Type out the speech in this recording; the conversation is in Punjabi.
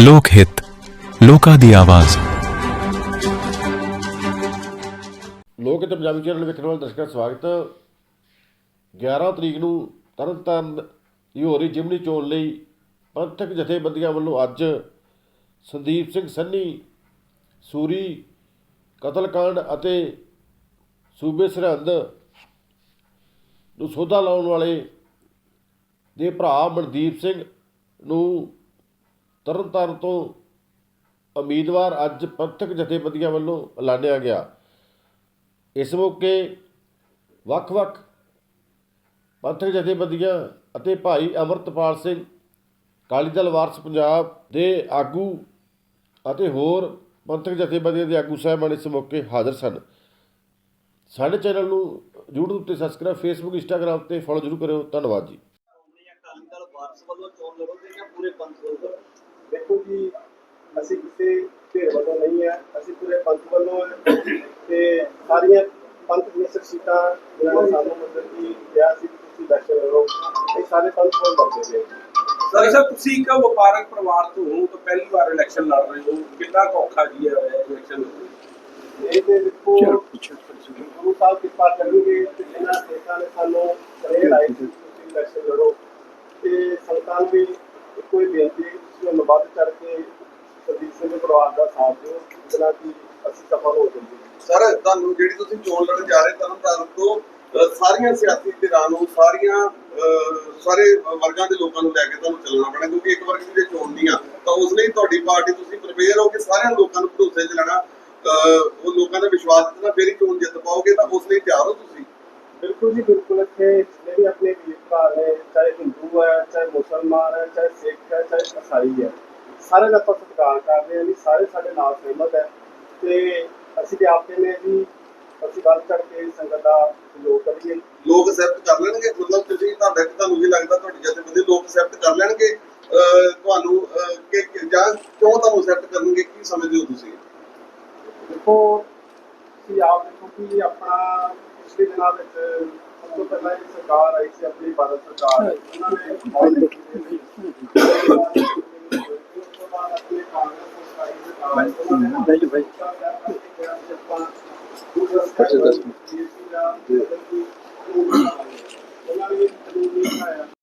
ਲੋਕ ਹਿੱਤ, ਲੋਕਾਂ ਦੀ ਆਵਾਜ਼। ਲੋਕ ਹਿੱਤ ਪੰਜਾਬੀ ਚੈਨਲ ਵੇਖਣ ਵਾਲੇ ਦਰਸ਼ਕਾਂ ਦਾ ਸਵਾਗਤ। 11 ਤਰੀਕ ਨੂੰ ਤਰਨਤਾਰਨ ਦੀ ਹੋ ਰਹੀ ਜਿਮਨੀ ਚੋਣ ਲਈ ਪੰਥਕ ਜਥੇਬੰਦੀਆਂ ਵੱਲੋਂ ਅੱਜ ਸੰਦੀਪ ਸਿੰਘ ਸੰਨੀ, ਸੂਰੀ, ਕਤਲकांड ਅਤੇ ਸੂਬੇ ਸਰਹੰਦ ਨੂੰ ਸੋਧਾ ਲਾਉਣ ਵਾਲੇ ਦੇ ਭਰਾ ਮਨਦੀਪ ਸਿੰਘ ਨੂੰ ਤਰਨਤਾਰਨ ਤੋਂ ਉਮੀਦਵਾਰ ਅੱਜ ਪੰਥਕ ਜਥੇਬੰਦੀਆਂ ਵੱਲੋਂ ਐਲਾਨਿਆ ਗਿਆ। ਇਸ ਮੌਕੇ ਵੱਖ-ਵੱਖ ਪੰਥਕ ਜਥੇਬੰਦੀਆਂ ਅਤੇ ਭਾਈ ਅਮਰਤਪਾਲ ਸਿੰਘ, ਅਕਾਲੀ ਦਲ ਵਾਰਸ ਪੰਜਾਬ ਦੇ ਆਗੂ ਅਤੇ ਹੋਰ ਪੰਥਕ ਜਥੇਬੰਦੀਆਂ ਦੇ ਆਗੂ ਸਾਹਿਬਾਨ ਇਸ ਮੌਕੇ ਹਾਜ਼ਰ ਸਨ। ਸਾਡੇ ਚੈਨਲ ਨੂੰ YouTube ਤੇ ਸਬਸਕ੍ਰਾਈਬ Facebook, Instagram ਤੇ ਫੋਲੋ ਜ਼ਰੂਰ ਕਰਿਓ। ਧੰਨਵਾਦ ਜੀ। ਅਕਾਲੀ ਦਲ ਵਾਰਸ ਵੱਲੋਂ ਚੋਣ ਲੜੋਗੇ ਜਾਂ ਪੂਰੇ ਪੰਥ ਵੱਲੋਂ ਦੇਖੋ ਜੀ ਅਸੀਂ ਕਿਸੇ ਧਿਰ ਵੱਲੋਂ ਨਹੀਂ ਹੈ ਅਸੀਂ ਪੂਰੇ ਪੰਥ ਵੱਲੋਂ ਹੈ ਤੇ ਸਾਰੀਆਂ ਪੰਥ ਦੀਆਂ ਸ਼ਖਸੀਅਤਾਂ ਜਿਨ੍ਹਾਂ ਨੇ ਸਾਨੂੰ ਮਤਲਬ ਕਿ ਕਿਹਾ ਸੀ ਕਿ ਤੁਸੀਂ ਇਲੈਕਸ਼ਨ ਲੜੋ ਇਹ ਸਾਰੇ ਪੰਥ ਵੱਲ ਲੜਦੇ ਨੇ ਸਰ ਸਰ ਤੁਸੀਂ ਇੱਕ ਵਪਾਰਕ ਪਰਿਵਾਰ ਤੋਂ ਹੋ ਤਾਂ ਪਹਿਲੀ ਵਾਰ ਇਲੈਕਸ਼ਨ ਲੜ ਰਹੇ ਹੋ ਕਿੰਨਾ ਔਖਾ ਜੀ ਹੈ ਇਲੈਕਸ਼ਨ ਇਹ ਤੇ ਦੇਖੋ ਗੁਰੂ ਸਾਹਿਬ ਕਿਰਪਾ ਕਰਨਗੇ ਤੇ ਜਿਨ੍ਹਾਂ ਸੇਖਾਂ ਨੇ ਸਾਨੂੰ ਪ੍ਰੇਰ ਆਈ ਸੀ ਕਿ ਤੁਸੀਂ ਇਲੈਕਸ਼ਨ ਲੜੋ ਤੇ ਸੰਤਾਂ ਨੂੰ ਵੀ ਹੀ ਬੇਨਤੀ ਹੈ ਕਿ ਤੁਸੀਂ ਉਹਨਾਂ ਵੱਧ ਚੜ ਕੇ ਸਰਦੀਪ ਸਿੰਘ ਦੇ ਪਰਿਵਾਰ ਦਾ ਸਾਥ ਦਿਓ ਜਿਹਨਾਂ ਕਿ ਅਸੀਂ ਸਫਲ ਹੋ ਜਾਈਏ ਸਰ ਤੁਹਾਨੂੰ ਜਿਹੜੀ ਤੁਸੀਂ ਚੋਣ ਲੜਨ ਜਾ ਰਹੇ ਤਰਨਤਾਰਨ ਤੋਂ ਅਹ, ਸਾਰੀਆਂ ਸਿਆਸੀ ਧਿਰਾਂ ਨੂੰ ਸਾਰੀਆਂ ਸਾਰੇ ਵਰਗਾਂ ਦੇ ਲੋਕਾਂ ਨੂੰ ਲੈ ਕੇ ਤੁਹਾਨੂੰ ਚੱਲਣਾ ਪੈਣਾ ਕਿਉਂਕਿ ਇੱਕ ਦੀ ਜੇ ਚੋਣ ਨਹੀਂ ਆ ਤਾਂ ਉਸ ਲਈ ਤੁਹਾਡੀ ਪਾਰਟੀ ਤੁਸੀਂ ਪ੍ਰਪੇਅਰ ਹੋ ਕਿ ਸਾਰਿਆਂ ਲੋਕਾਂ ਨੂੰ ਭਰੋਸੇ 'ਚ ਲੈਣਾ ਉਹ ਲੋਕਾਂ ਦਾ ਵਿਸ਼ਵਾਸ ਜਿੱਤਣਾ ਫੇਰ ਹੀ ਚੋਣ ਜਿੱਤ ਪਾਓਗੇ ਤਾਂ ਉਸ ਲਈ ਤਿਆਰ ਹੋ ਤੁਸੀਂ। ਬਿਲਕੁਲ ਜੀ ਬਿਲਕੁਲ ਇੱਥੇ ਜਿਹੜੇ ਆਪਣੇ ਵੀਰ ਭਰਾ ਨੇ ਚਾਹੇ ਮੁਸਲਮਾਨ ਹੈ ਚਾਹੇ ਸਿੱਖ ਹੈ ਚਾਹੇ ਈਸਾਈ ਹੈ ਸਾਰੇ ਦਾ ਆਪਾਂ ਸਤਿਕਾਰ ਕਰਦੇ ਹਾਂ ਜੀ ਸਾਰੇ ਸਾਡੇ ਨਾਲ ਸਹਿਮਤ ਹੈ। ਤੇ ਅਸੀਂ ਤੇ ਆਪ ਕਹਿੰਦੇ ਜੀ ਅਸੀਂ ਵੱਧ ਚੜ ਕੇ ਸੰਗਤ ਦਾ ਸਹਿਯੋਗ ਕਰੀਏ। ਲੋਕ ਅਸੈਪਟ ਕਰ ਲੈਣਗੇ? ਮਤਲਬ ਤੁਸੀਂ ਤੁਹਾਡਾ ਤੁਹਾਨੂੰ ਕੀ ਲੱਗਦਾ ਤੁਹਾਡੀ ਜਥੇਬੰਦੀ ਲੋਕ ਅਸੈਪਟ ਕਰ ਲੈਣਗੇ? ਤੁਹਾਨੂੰ ਕਿ ਕਿ- ਜਾਂ ਕਿਉਂ ਤੁਹਾਨੂੰ ਅਸੈਪਟ ਕਰਨਗੇ? ਕੀ ਸਮਝਦੇ ਹੋ ਤੁਸੀਂ? ਦੇਖੋ ਤੁਸੀਂ ਆਪ ਦੇਖੋ ਕਿ ਆਪਣਾ ਪਿਛਲੇ ਦਿਨਾਂ ਵਿੱਚ ਸਭ ਤੋਂ ਪਹਿਲਾਂ ਇਹ ਸਰਕਾਰ ਆਈ ਸੀ ਆਪਣੀ ਭਾਰਤ ਸਰਕਾਰ। ਉਹਨਾਂ ਨੇ ਬਹੁਤ